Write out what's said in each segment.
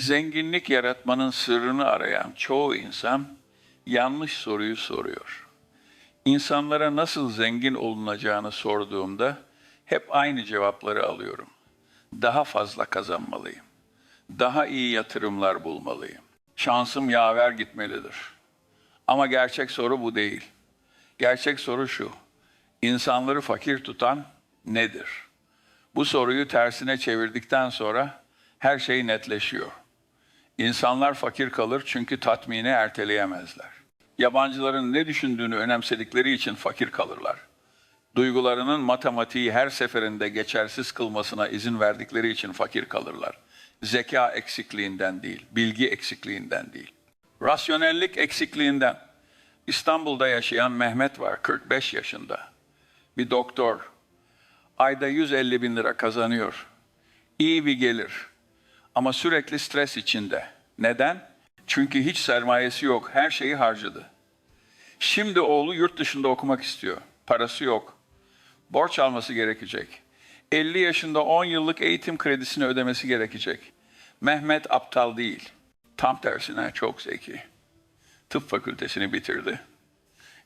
Zenginlik yaratmanın sırrını arayan çoğu insan yanlış soruyu soruyor. İnsanlara nasıl zengin olunacağını sorduğumda hep aynı cevapları alıyorum. Daha fazla kazanmalıyım. Daha iyi yatırımlar bulmalıyım. Şansım yaver gitmelidir. Ama gerçek soru bu değil. Gerçek soru şu. İnsanları fakir tutan nedir? Bu soruyu tersine çevirdikten sonra her şey netleşiyor. İnsanlar fakir kalır çünkü tatmini erteleyemezler. Yabancıların ne düşündüğünü önemsedikleri için fakir kalırlar. Duygularının matematiği her seferinde geçersiz kılmasına izin verdikleri için fakir kalırlar. Zeka eksikliğinden değil, bilgi eksikliğinden değil. Rasyonellik eksikliğinden. İstanbul'da yaşayan Mehmet var, 45 yaşında. Bir doktor. Ayda 150 bin lira kazanıyor. İyi bir gelir. Ama sürekli stres içinde. Neden? Çünkü hiç sermayesi yok. Her şeyi harcadı. Şimdi oğlu yurt dışında okumak istiyor. Parası yok. Borç alması gerekecek. 50 yaşında 10 yıllık eğitim kredisini ödemesi gerekecek. Mehmet aptal değil. Tam tersine çok zeki. Tıp fakültesini bitirdi.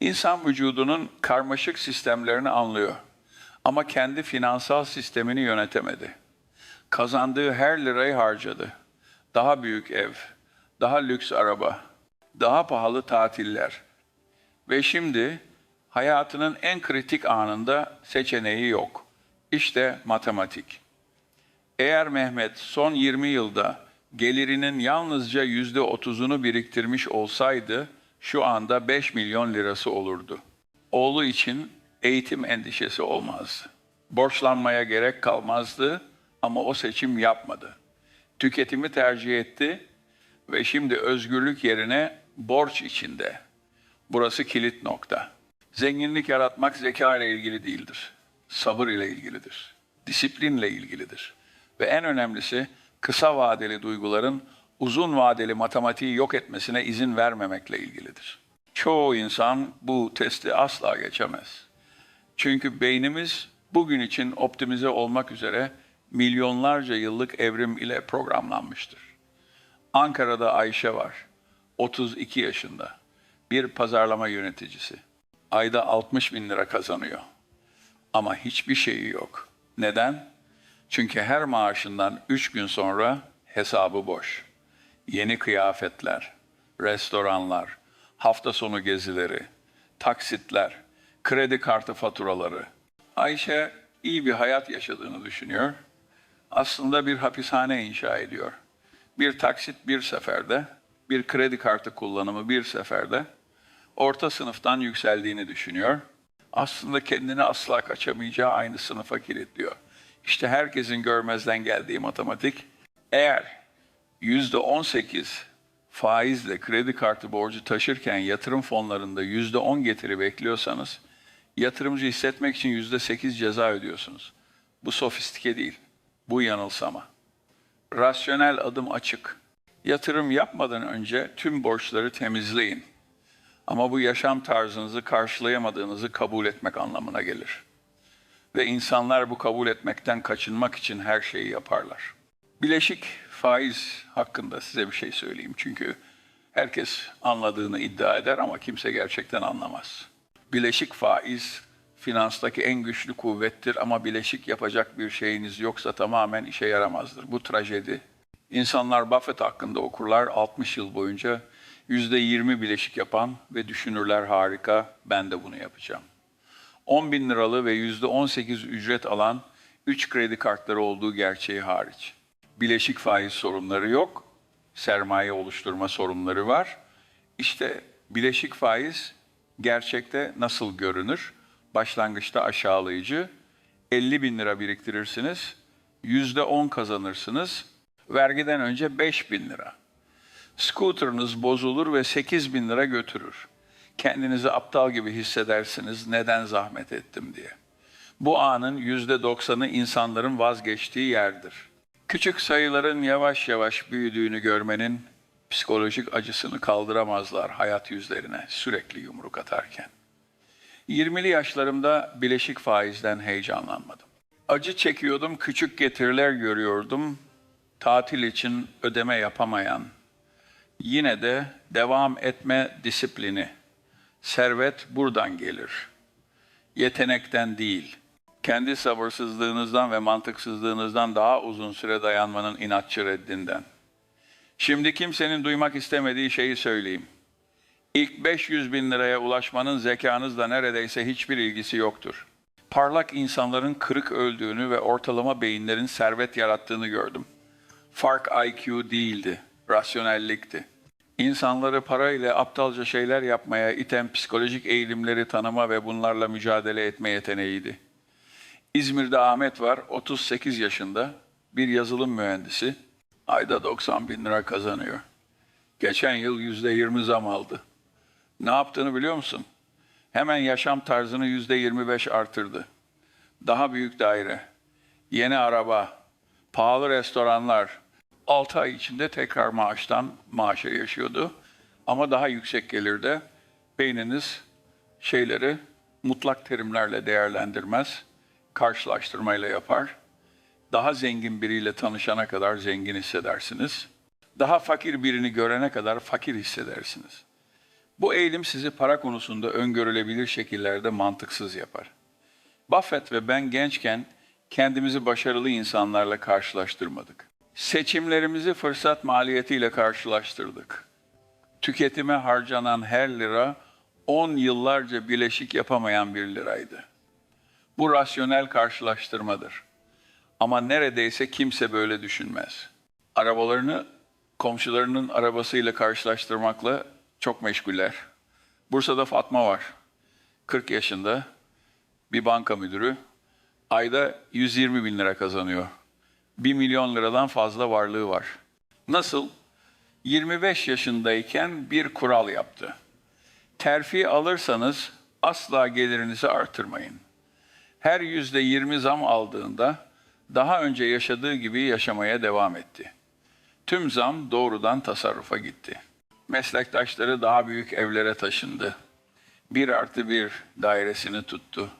İnsan vücudunun karmaşık sistemlerini anlıyor. Ama kendi finansal sistemini yönetemedi. Kazandığı her lirayı harcadı. Daha büyük ev, daha lüks araba, daha pahalı tatiller. Ve şimdi hayatının en kritik anında seçeneği yok. İşte matematik. Eğer Mehmet son 20 yılda gelirinin yalnızca yüzde otuzunu biriktirmiş olsaydı şu anda 5 milyon lirası olurdu. Oğlu için eğitim endişesi olmazdı. Borçlanmaya gerek kalmazdı ama o seçim yapmadı. Tüketimi tercih etti ve şimdi özgürlük yerine borç içinde. Burası kilit nokta. Zenginlik yaratmak zeka ile ilgili değildir. Sabır ile ilgilidir. Disiplinle ilgilidir. Ve en önemlisi kısa vadeli duyguların uzun vadeli matematiği yok etmesine izin vermemekle ilgilidir. Çoğu insan bu testi asla geçemez. Çünkü beynimiz bugün için optimize olmak üzere milyonlarca yıllık evrim ile programlanmıştır. Ankara'da Ayşe var. 32 yaşında. Bir pazarlama yöneticisi. Ayda 60 bin lira kazanıyor. Ama hiçbir şeyi yok. Neden? Çünkü her maaşından 3 gün sonra hesabı boş. Yeni kıyafetler, restoranlar, hafta sonu gezileri, taksitler, kredi kartı faturaları. Ayşe iyi bir hayat yaşadığını düşünüyor. Aslında bir hapishane inşa ediyor. Bir taksit bir seferde, bir kredi kartı kullanımı bir seferde orta sınıftan yükseldiğini düşünüyor. Aslında kendini asla kaçamayacağı aynı sınıfa kilitliyor. İşte herkesin görmezden geldiği matematik. Eğer yüzde 18 faizle kredi kartı borcu taşırken yatırım fonlarında yüzde 10 getiri bekliyorsanız yatırımcı hissetmek için yüzde 8 ceza ödüyorsunuz. Bu sofistike değil. Bu yanılsama. Rasyonel adım açık. Yatırım yapmadan önce tüm borçları temizleyin. Ama bu yaşam tarzınızı karşılayamadığınızı kabul etmek anlamına gelir. Ve insanlar bu kabul etmekten kaçınmak için her şeyi yaparlar. Bileşik faiz hakkında size bir şey söyleyeyim. Çünkü herkes anladığını iddia eder ama kimse gerçekten anlamaz. Bileşik faiz finanstaki en güçlü kuvvettir ama bileşik yapacak bir şeyiniz yoksa tamamen işe yaramazdır. Bu trajedi. İnsanlar Buffett hakkında okurlar 60 yıl boyunca %20 bileşik yapan ve düşünürler harika ben de bunu yapacağım. 10 bin liralı ve %18 ücret alan 3 kredi kartları olduğu gerçeği hariç. Bileşik faiz sorunları yok, sermaye oluşturma sorunları var. İşte bileşik faiz gerçekte nasıl görünür? Başlangıçta aşağılayıcı, 50 bin lira biriktirirsiniz, %10 kazanırsınız, vergiden önce 5 bin lira. Scooter'ınız bozulur ve 8 bin lira götürür. Kendinizi aptal gibi hissedersiniz, neden zahmet ettim diye. Bu anın yüzde doksanı insanların vazgeçtiği yerdir. Küçük sayıların yavaş yavaş büyüdüğünü görmenin psikolojik acısını kaldıramazlar hayat yüzlerine sürekli yumruk atarken. 20'li yaşlarımda bileşik faizden heyecanlanmadım. Acı çekiyordum, küçük getiriler görüyordum. tatil için ödeme yapamayan, yine de devam etme disiplini, servet buradan gelir. Yetenekten değil, kendi sabırsızlığınızdan ve mantıksızlığınızdan daha uzun süre dayanmanın inatçı reddinden. Şimdi kimsenin duymak istemediği şeyi söyleyeyim. İlk 500 bin liraya ulaşmanın zekanızla neredeyse hiçbir ilgisi yoktur. Parlak insanların kırık öldüğünü ve ortalama beyinlerin servet yarattığını gördüm. Fark IQ değildi, rasyonellikti. İnsanları para ile aptalca şeyler yapmaya iten psikolojik eğilimleri tanıma ve bunlarla mücadele etme yeteneğiydi. İzmir'de Ahmet var, 38 yaşında, bir yazılım mühendisi. Ayda 90 bin lira kazanıyor. Geçen yıl yüzde yirmi zam aldı. Ne yaptığını biliyor musun? Hemen yaşam tarzını yüzde yirmi beş artırdı. Daha büyük daire, yeni araba, pahalı restoranlar. 6 ay içinde tekrar maaştan maaşa yaşıyordu. Ama daha yüksek gelirde beyniniz şeyleri mutlak terimlerle değerlendirmez, karşılaştırmayla yapar. Daha zengin biriyle tanışana kadar zengin hissedersiniz. Daha fakir birini görene kadar fakir hissedersiniz. Bu eğilim sizi para konusunda öngörülebilir şekillerde mantıksız yapar. Buffett ve ben gençken kendimizi başarılı insanlarla karşılaştırmadık. Seçimlerimizi fırsat maliyetiyle karşılaştırdık. Tüketime harcanan her lira 10 yıllarca bileşik yapamayan bir liraydı. Bu rasyonel karşılaştırmadır. Ama neredeyse kimse böyle düşünmez. Arabalarını komşularının arabasıyla karşılaştırmakla çok meşguller. Bursa'da Fatma var. 40 yaşında bir banka müdürü. Ayda 120 bin lira kazanıyor. 1 milyon liradan fazla varlığı var. Nasıl? 25 yaşındayken bir kural yaptı. Terfi alırsanız asla gelirinizi artırmayın. Her yüzde 20 zam aldığında daha önce yaşadığı gibi yaşamaya devam etti. Tüm zam doğrudan tasarrufa gitti. Meslektaşları daha büyük evlere taşındı. Bir artı bir dairesini tuttu.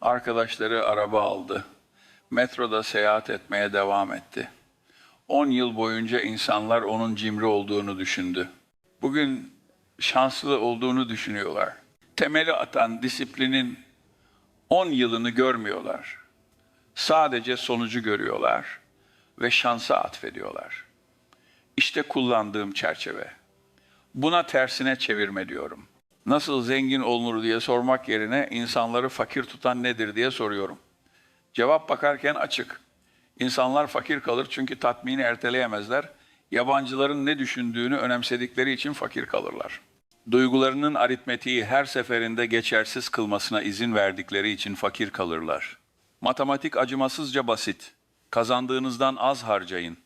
Arkadaşları araba aldı. Metroda seyahat etmeye devam etti. 10 yıl boyunca insanlar onun cimri olduğunu düşündü. Bugün şanslı olduğunu düşünüyorlar. Temeli atan disiplinin 10 yılını görmüyorlar. Sadece sonucu görüyorlar ve şansa atfediyorlar. İşte kullandığım çerçeve. Buna tersine çevirme diyorum. Nasıl zengin olunur diye sormak yerine insanları fakir tutan nedir diye soruyorum. Cevap bakarken açık. İnsanlar fakir kalır çünkü tatmini erteleyemezler. Yabancıların ne düşündüğünü önemsedikleri için fakir kalırlar. Duygularının aritmetiği her seferinde geçersiz kılmasına izin verdikleri için fakir kalırlar. Matematik acımasızca basit. Kazandığınızdan az harcayın.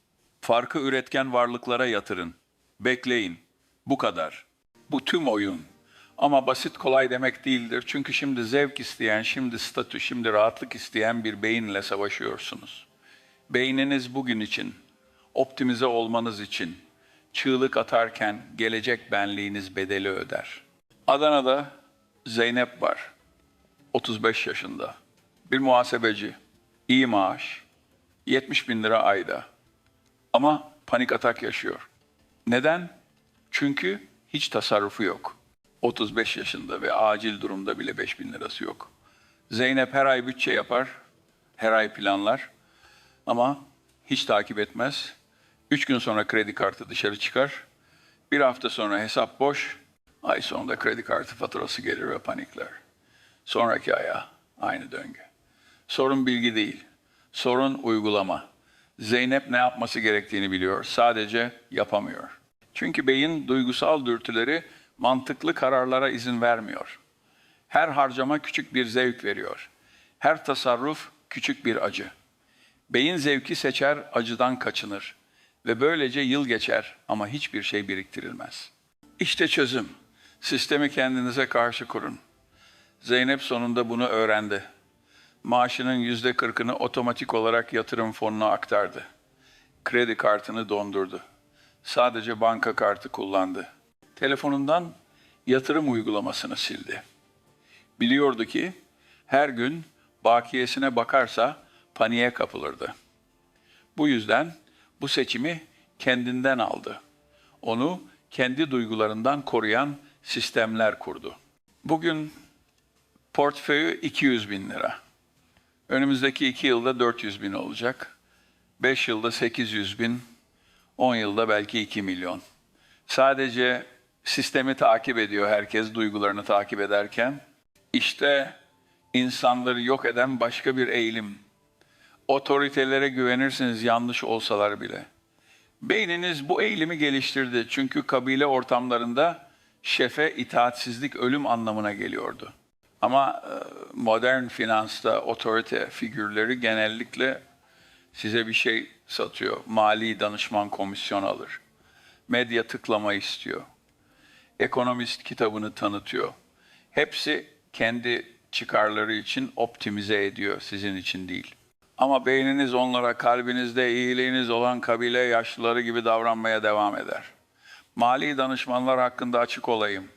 Farkı üretken varlıklara yatırın. Bekleyin. Bu kadar. Bu tüm oyun. Ama basit kolay demek değildir. Çünkü şimdi zevk isteyen, şimdi statü, şimdi rahatlık isteyen bir beyinle savaşıyorsunuz. Beyniniz bugün için, optimize olmanız için, çığlık atarken gelecek benliğiniz bedeli öder. Adana'da Zeynep var. 35 yaşında. Bir muhasebeci. iyi maaş. 70 bin lira ayda. Ama panik atak yaşıyor. Neden? Çünkü hiç tasarrufu yok. 35 yaşında ve acil durumda bile 5 bin lirası yok. Zeynep her ay bütçe yapar, her ay planlar ama hiç takip etmez. Üç gün sonra kredi kartı dışarı çıkar. Bir hafta sonra hesap boş, ay sonunda kredi kartı faturası gelir ve panikler. Sonraki aya aynı döngü. Sorun bilgi değil, sorun uygulama. Zeynep ne yapması gerektiğini biliyor, sadece yapamıyor. Çünkü beyin duygusal dürtüleri mantıklı kararlara izin vermiyor. Her harcama küçük bir zevk veriyor. Her tasarruf küçük bir acı. Beyin zevki seçer, acıdan kaçınır ve böylece yıl geçer ama hiçbir şey biriktirilmez. İşte çözüm. Sistemi kendinize karşı kurun. Zeynep sonunda bunu öğrendi. Maaşının yüzde kırkını otomatik olarak yatırım fonuna aktardı. Kredi kartını dondurdu. Sadece banka kartı kullandı. Telefonundan yatırım uygulamasını sildi. Biliyordu ki her gün bakiyesine bakarsa paniğe kapılırdı. Bu yüzden bu seçimi kendinden aldı. Onu kendi duygularından koruyan sistemler kurdu. Bugün portföyü 200 bin lira. Önümüzdeki iki yılda 400 bin olacak. 5 yılda 800 bin, 10 yılda belki 2 milyon. Sadece sistemi takip ediyor herkes duygularını takip ederken. İşte insanları yok eden başka bir eğilim. Otoritelere güvenirsiniz yanlış olsalar bile. Beyniniz bu eğilimi geliştirdi. Çünkü kabile ortamlarında şefe itaatsizlik ölüm anlamına geliyordu. Ama e, modern finansta otorite figürleri genellikle size bir şey satıyor. Mali danışman komisyon alır. Medya tıklama istiyor. Ekonomist kitabını tanıtıyor. Hepsi kendi çıkarları için optimize ediyor, sizin için değil. Ama beyniniz onlara kalbinizde iyiliğiniz olan kabile yaşlıları gibi davranmaya devam eder. Mali danışmanlar hakkında açık olayım.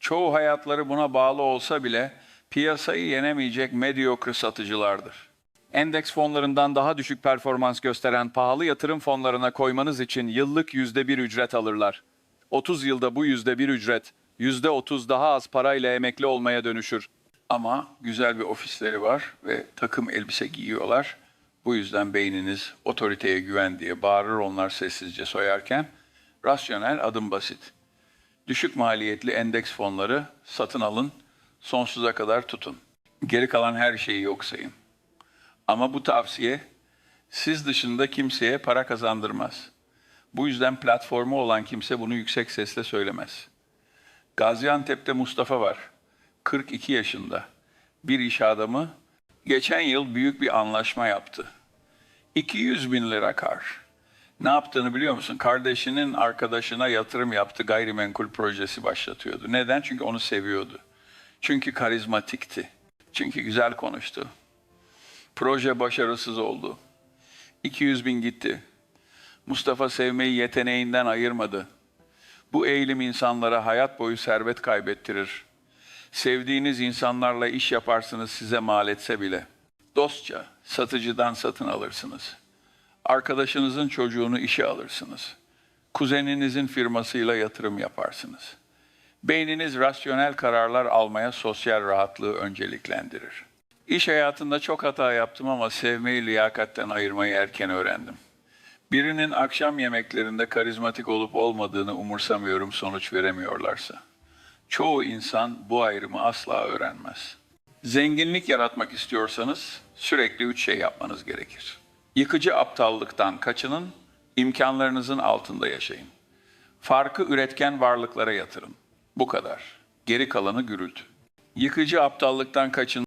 Çoğu hayatları buna bağlı olsa bile piyasayı yenemeyecek medyokre satıcılardır. Endeks fonlarından daha düşük performans gösteren pahalı yatırım fonlarına koymanız için yıllık yüzde bir ücret alırlar. 30 yılda bu yüzde bir ücret, yüzde 30 daha az parayla emekli olmaya dönüşür. Ama güzel bir ofisleri var ve takım elbise giyiyorlar. Bu yüzden beyniniz otoriteye güven diye bağırır onlar sessizce soyarken. Rasyonel adım basit. Düşük maliyetli endeks fonları satın alın, sonsuza kadar tutun. Geri kalan her şeyi yok sayın. Ama bu tavsiye siz dışında kimseye para kazandırmaz. Bu yüzden platformu olan kimse bunu yüksek sesle söylemez. Gaziantep'te Mustafa var. 42 yaşında. Bir iş adamı. Geçen yıl büyük bir anlaşma yaptı. 200 bin lira kar. Ne yaptığını biliyor musun? Kardeşinin arkadaşına yatırım yaptı, gayrimenkul projesi başlatıyordu. Neden? Çünkü onu seviyordu. Çünkü karizmatikti. Çünkü güzel konuştu. Proje başarısız oldu. 200 bin gitti. Mustafa sevmeyi yeteneğinden ayırmadı. Bu eğilim insanlara hayat boyu servet kaybettirir. Sevdiğiniz insanlarla iş yaparsınız size mal etse bile. Dostça, satıcıdan satın alırsınız. Arkadaşınızın çocuğunu işe alırsınız. Kuzeninizin firmasıyla yatırım yaparsınız. Beyniniz rasyonel kararlar almaya sosyal rahatlığı önceliklendirir. İş hayatında çok hata yaptım ama sevmeyi liyakatten ayırmayı erken öğrendim. Birinin akşam yemeklerinde karizmatik olup olmadığını umursamıyorum sonuç veremiyorlarsa. Çoğu insan bu ayrımı asla öğrenmez. Zenginlik yaratmak istiyorsanız sürekli üç şey yapmanız gerekir. Yıkıcı aptallıktan kaçının, imkanlarınızın altında yaşayın. Farkı üretken varlıklara yatırın. Bu kadar. Geri kalanı gürültü. Yıkıcı aptallıktan kaçın.